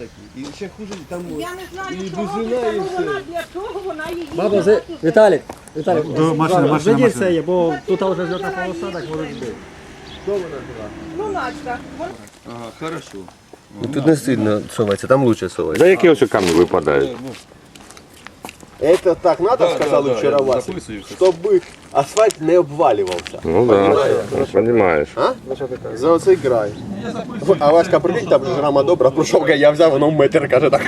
такі. І ще хуже, там Я не знаю, і що бузина, робиться, і ну все. вона для чого вона її. Баба, за... Віталік, Віталік, До машини, Баба, машина, веди машина. це є, бо тут вже зльотна полоса, так можуть бути. Хто вона була? Ну, Настя, Вона- Ага, хорошо. Тут не сильно совається, там лучше совається. Да які ось камні випадають? Это так надо, сказали вчора Вася, щоб асфальт не обвалювався. Ну да, розумієш. А? За оцей край. А Васька прикинь, там же рама добра, пройшов, я взяв, воно в метр, каже, так,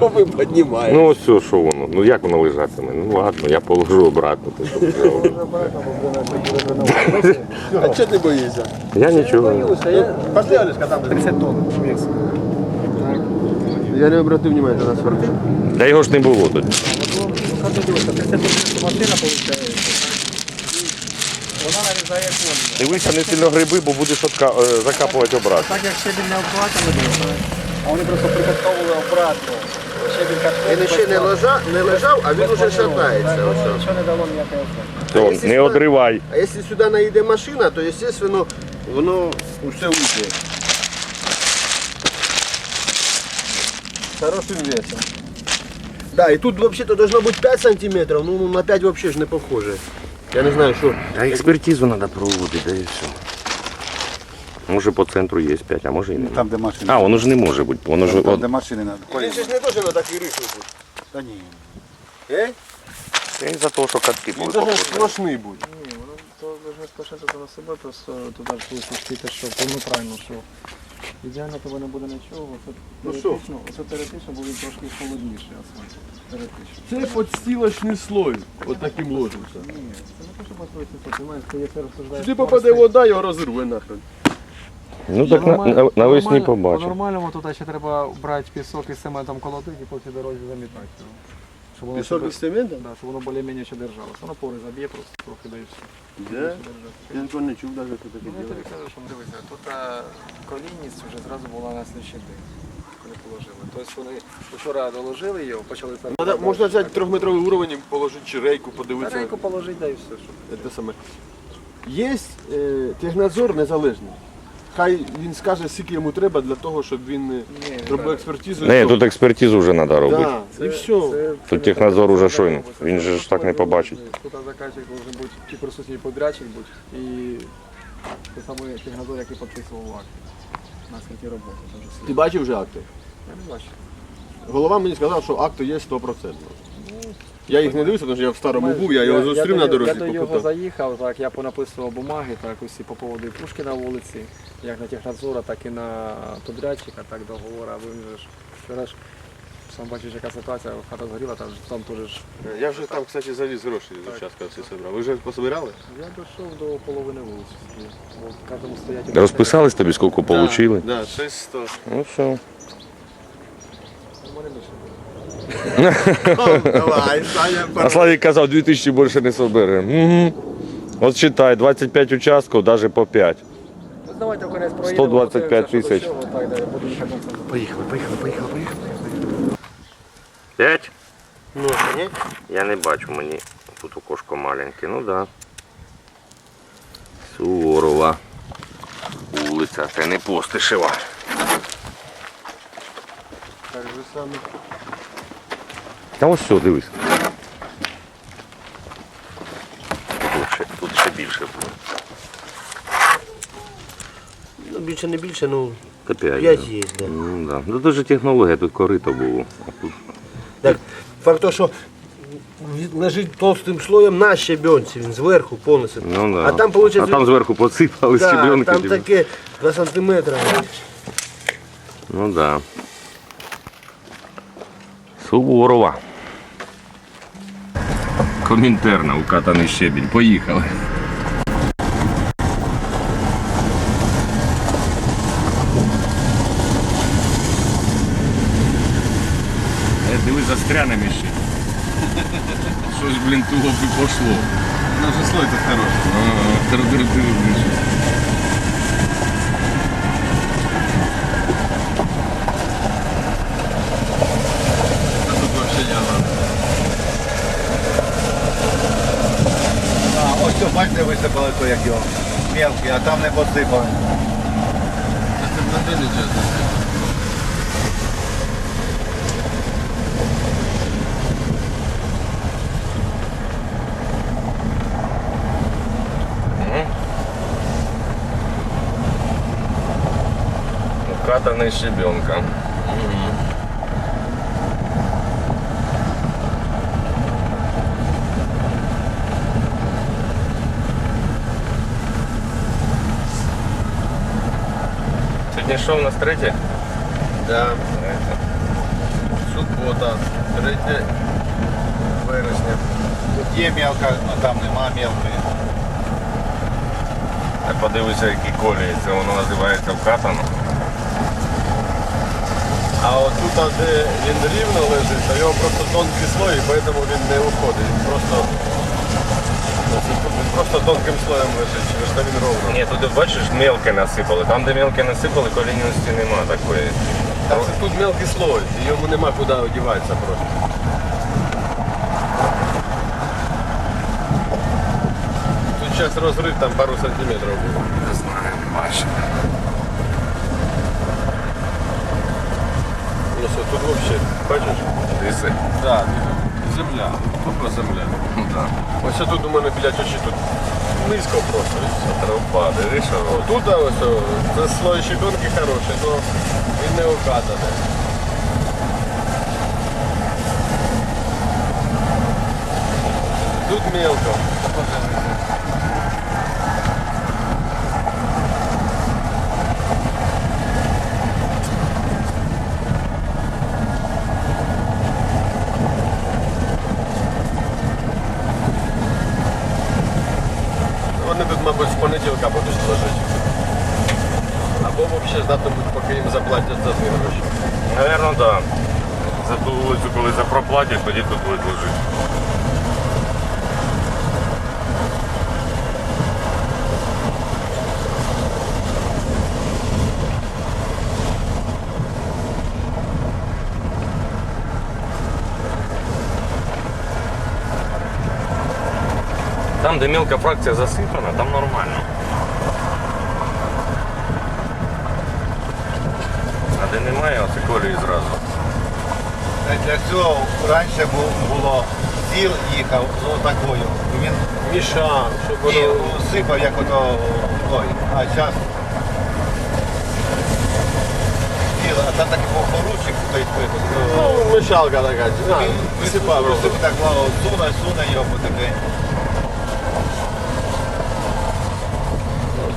ви піднімаєте. Ну ось все, що воно. Ну як воно лежатиме? Ну ладно, я положу обратно. ти. А чого ти боїшся? Я нічого. Пошли, Олешка, там 30 тонн. Я не обратив внимания на сорок. Та його ж не було тут. Машина виходить. Вона нарізає колію. Дивися, не сильно гриби, бо будеш отка- е, закапувати обратно. Так як щебінь не обкладали, а вони просто прикатковували обратно. Щебінь Він ще не лежав, не лежав, а він уже шатається. Воно ось. нічого не дало ніякого ефекту. Все, не одривай. А якщо сюди наїде машина, то, естественно, воно усе уйде. Хорошим весом. Да, і тут взагалі должно бути 5 сантиметрів, ну на 5 взагалі ж не похоже. Я не знаю, що. А експертизу треба проводити, да і все. Може по центру є 5, а може і не. Там, де машина. А, воно ж не може бути. Воно ж Там, от... де машини надо. Він же ж не дуже на такий риф бути. Та ні. Е? Це за того, що катки Він були должен похожі. сплошний бути. Ні, воно то должно спошити на себе, просто туди ж пустити, що повноправильно, що ідеально тебе не буде нічого, це Ну що? теоретично, це теоретично буде трошки холодніше асфальт. Теоретично. Це подстілочний слой, от таким ложиться. Ні, це не те, що построїться, це розумієш, коли це розсуждаєш. Сюди попаде вода, його розірве нахрен. Ну так на, на, навесні побачимо. По-нормальному тут ще треба брати пісок із цементом колотити і по цій дорозі замітати. його. Щоб воно Пісок себе- із цементом? Да, щоб воно більш-менш ще держалося. Воно пори заб'є просто трохи да і все. Да? Я ніколи не чув навіть, що таке Ну, я тобі кажу, що дивися, тут а, колінність вже зразу була на слідчий день, коли положили. Тобто вони вчора доложили його, почали там. Надо, можна взяти трьохметровий уровень, положити чи рейку, подивитися. Рейку положити, да і все. Щоб... Це саме. Є е, технадзор незалежний. Хай він скаже, скільки йому треба для того, щоб він е, зробив експертизу. Не, тут експертизу вже треба робити. да, і все. Тут технадзор уже що він? Же ж так не побачить. Тут заказчик должен бути і присутній подрядчик бути, і той самий технадзор, який підписував акт. Наскільки роботи. Ти бачив вже акти? Я не бачу. Голова мені сказав, що акти є 100%. Я їх не дивився, тому що я в старому був, я його зустрів на дорозі. Я до його попитав. заїхав, так, я понаписував бумаги, так, усі по поводу і пушки на вулиці, як на технадзора, так і на подрядчика, так договора. Бо він ж вчора ж сам бачиш, яка ситуація, хата згоріла, там, ж- там теж ж. Я вже там, кстати, завіз гроші з участка всі зібрав. Ви вже пособирали? Я дійшов до половини вулиці. Бо в кожному стоять. Розписались тобі, скільки отримали? Да, 600. Ну все. У мене більше було. Давай, Саня, А Славік казав, 2000 більше не соберемо. Угу. От читай, 25 участків, навіть по 5. Ну, Давайте в кінець проїдемо. 125 тисяч. Так. Поїхали, поїхали, поїхали, поїхали. 5? Ну, ні? Я не бачу, мені тут окошко маленьке, ну да. Суворова. Вулиця, це не постишева. Так же саме. Та ось все, дивись. Тут ще, тут ще більше було. Ну, більше не більше, ну, Та 5. 5 є, да. Ну, да. Ну, це технологія, тут корито було. А тут... Так, факт того, що лежить толстим слоєм на щебенці, він зверху повністю. Ну, да. А там, виходить, а там зверху посипали да, щебенки. там типу. таке 2 сантиметри. Ну да. Суворова. Комінтерна, укатаний щебінь. Поїхали. Е, диви, застрянемо ще. Щось, блін, туго би пошло. Ну, вже слой тут хороший. Ага, блін, щось. бачите, висипали то як його. Мелкий, а там не посипали. Це платили чесно. Катаний щебенка. Сьогодні що у нас третє? Да. Субота, 3 вересня. Тут є мелка, а там нема мелкої. Я подивися, які колії. Це воно називається вкатано. А от тут, де він рівно лежить, то його просто тонкий слой, і тому він не уходить. Він просто, просто тонким слоєм лежить, через що він ровно. Ні, туди бачиш, мелке насипали. Там, де мелке насипали, колінності нема такої. Та це тут мелкий слой, і йому нема куди одіватися просто. Тут зараз розрив там пару сантиметрів буде. Не знаю, бачу. Ну що, тут взагалі, бачиш? Диси. Так, земля, тупо земля. Да. Ось тут у мене біля очі, тут низько просто. що робить? Тут ось, о, це слой щебенки хороший, але він не указаний. Тут мелко. Вони тут, мабуть, з понеділка будуть ложити. Або взагалі ждатимуть, поки їм заплатять за ці гроші. Наверно, так. Да. За ту вулицю, коли за проплатять, тоді тут будуть лежити. Там, де мелка фракція засипана, там нормально. А де немає, оце колії зразу. Для цього раніше було зіл їхав ну, такою. Він Міша, щоб і воно... сипав як ото ой, а зараз зіл, а там такий був стоїть випуск. Ну, мішалка така, а, висипав. Так суне, суне його потихеньку.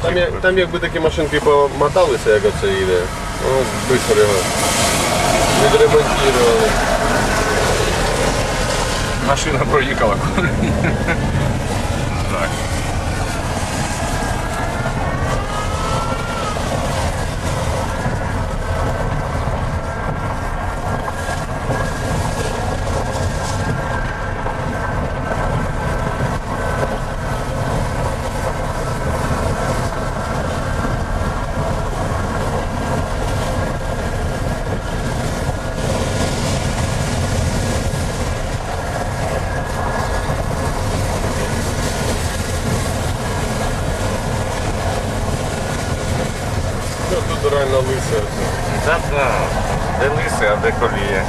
Там, як- там якби такі машинки помоталися, як оце їде, ну, швидко його відремонтували. Машина проїхала. так. Ну, тут реально лисе. оце. Та да. Де лиси, а де колія.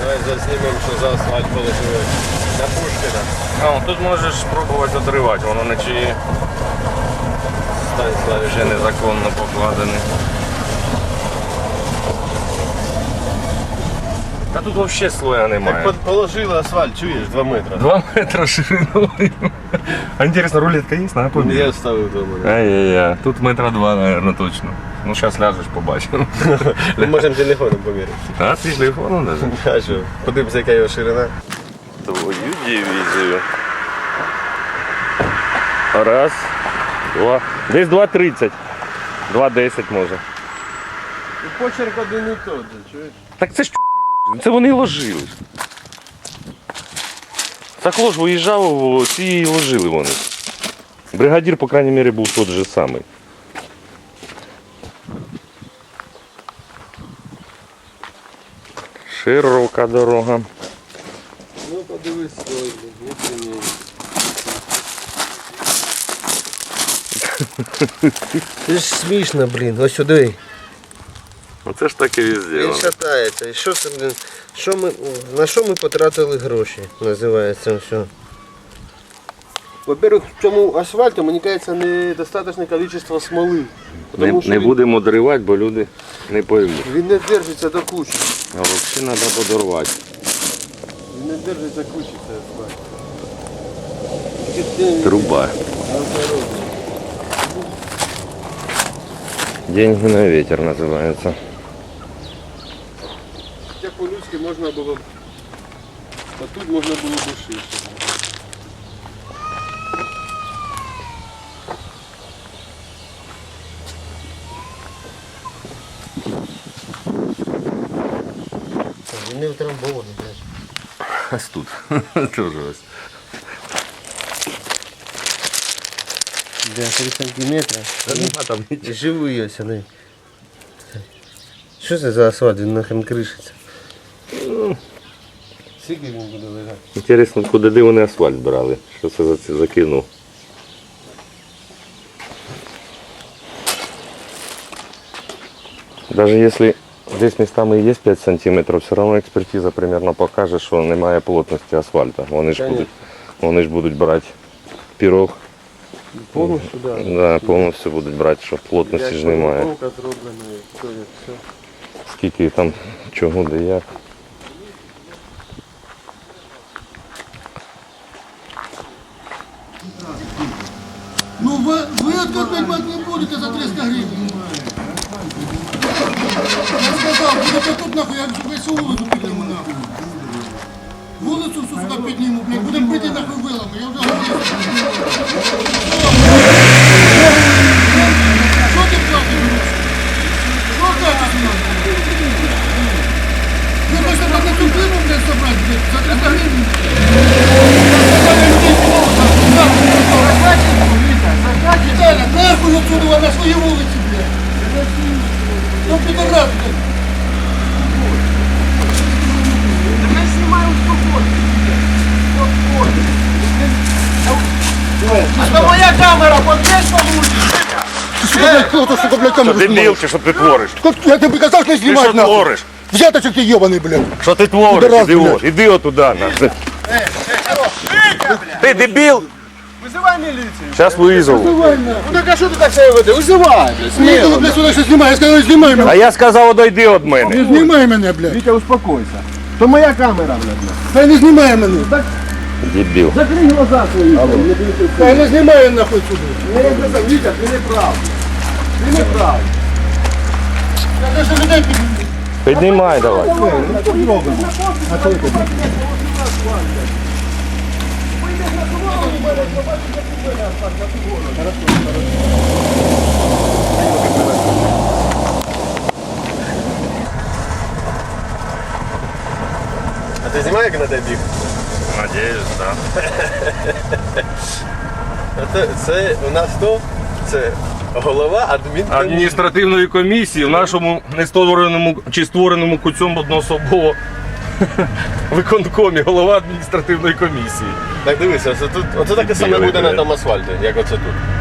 Давай заснімемо, що за асфальт положили. На Пушкіна. А, тут можеш спробувати отривати, воно наче Стань славі. вже незаконно покладене. Та тут взагалі слоя немає. под- положили асфальт, чуєш, 2 метри. Два метра шириною. А интересно, рулетка есть? Надо Я ставив 2 метри. Ай-яй-яй, тут метра два, наверное, точно. Ну, сейчас ляжешь, побачимо. Ми можемо телефоном поміряти. А, ти телефоном даже? А що, подивимося, яка його ширина. Твою дивізію. Раз, два. Десь 2.30. 2.10 може. І Почерк один і той, чуєш? Так це ж це вони і ложили. Так лож виїжджав, ці і ложили вони. Бригадір, по крайній мірі, був тот же самий. Широка дорога. Ну подивись свой внутрішній. Це ж смішно, блін, ось сюди. Оце ж так і везде. Він шатається. І що це, блін? Що ми, на що ми потратили гроші, називається все. Во-первых, в цьому асфальту, мені кажеться, недостаточне кількість смоли. Не, Тому що не він- будемо дривати, бо люди не поймуть. Він не держиться до кучі. А взагалі треба подорвати. Він не держиться кучі, це асфальт. Тільки ти- Труба. Деньги на ветер називається. Хоча по-людськи можна було б. А тут можна було б ширше. Він втрамбований, знаєш. Ось тут. Тоже ось. Для 3 сантиметра. Та нема там нічого. Живий ось вони. Що це за асфальт? Він нахрен кришиться. Скільки йому буде лежати? Інтересно, куди де вони асфальт брали? Що це за це закинув? Даже если здесь местами и есть 5 сантиметров, все равно експертиза примерно покаже, що немає плотності асфальту. Вони ж будуть, вони ж будуть брати пірог, Повністю, так. да, повністю будуть брати, що плотності ж немає. Є. Скільки там чого, де як. Ну вы, вы откопать не будете за 300 гривен. Я сказал, будете тут нахуй, я весь вулицю підніму нахуй. Вулицю всю сюди підніму, блядь, будемо пити нахуй вилами, я вже. Що ти платиш? Що платиш нахуй? Ви так на цю пливу, блядь, забрати, блядь, за 300 гривень? Віталя, нахуй отсюда на блядь. Ну, підобрати, блядь. Сука, блядь, кто то, сука, блядь, камеру Дебіл, чи що ти твориш? снимает? Я тебе сказал, не Ти що снимать, нахуй. твориш? Взяточек ты ебаный, блядь. Що ти твориш, Підарас, ідіот? блядь. Іди отуда. на. Ти дебіл? Визивай міліцію. Зараз визову. Ну так а що ти так себе ведеш? Визивай, блядь, Ну, сміло. блядь, сюди ще знімай, я сказав, не знімай А я сказав, одійди від мене. Не знімай мене, блядь. Вітя, успокойся. То моя камера, блядь. Хай не знімає мене. Дебіл. Закрий глаза свої. Хай не знімає нахуй сюди. Я як казав, Вітя, ти не прав. Ти не прав. Я ще людей підніму. Піднімай давай. А ти знімаєш, як на тебе біг? Надіюсь, так. Це, це у нас хто? Це голова адмін. Адміністративної комісії в нашому нествореному чи створеному куцьом одноособово виконкомі, голова адміністративної комісії. Так дивися, оце тут, оце таке саме буде на тому асфальті, як оце тут.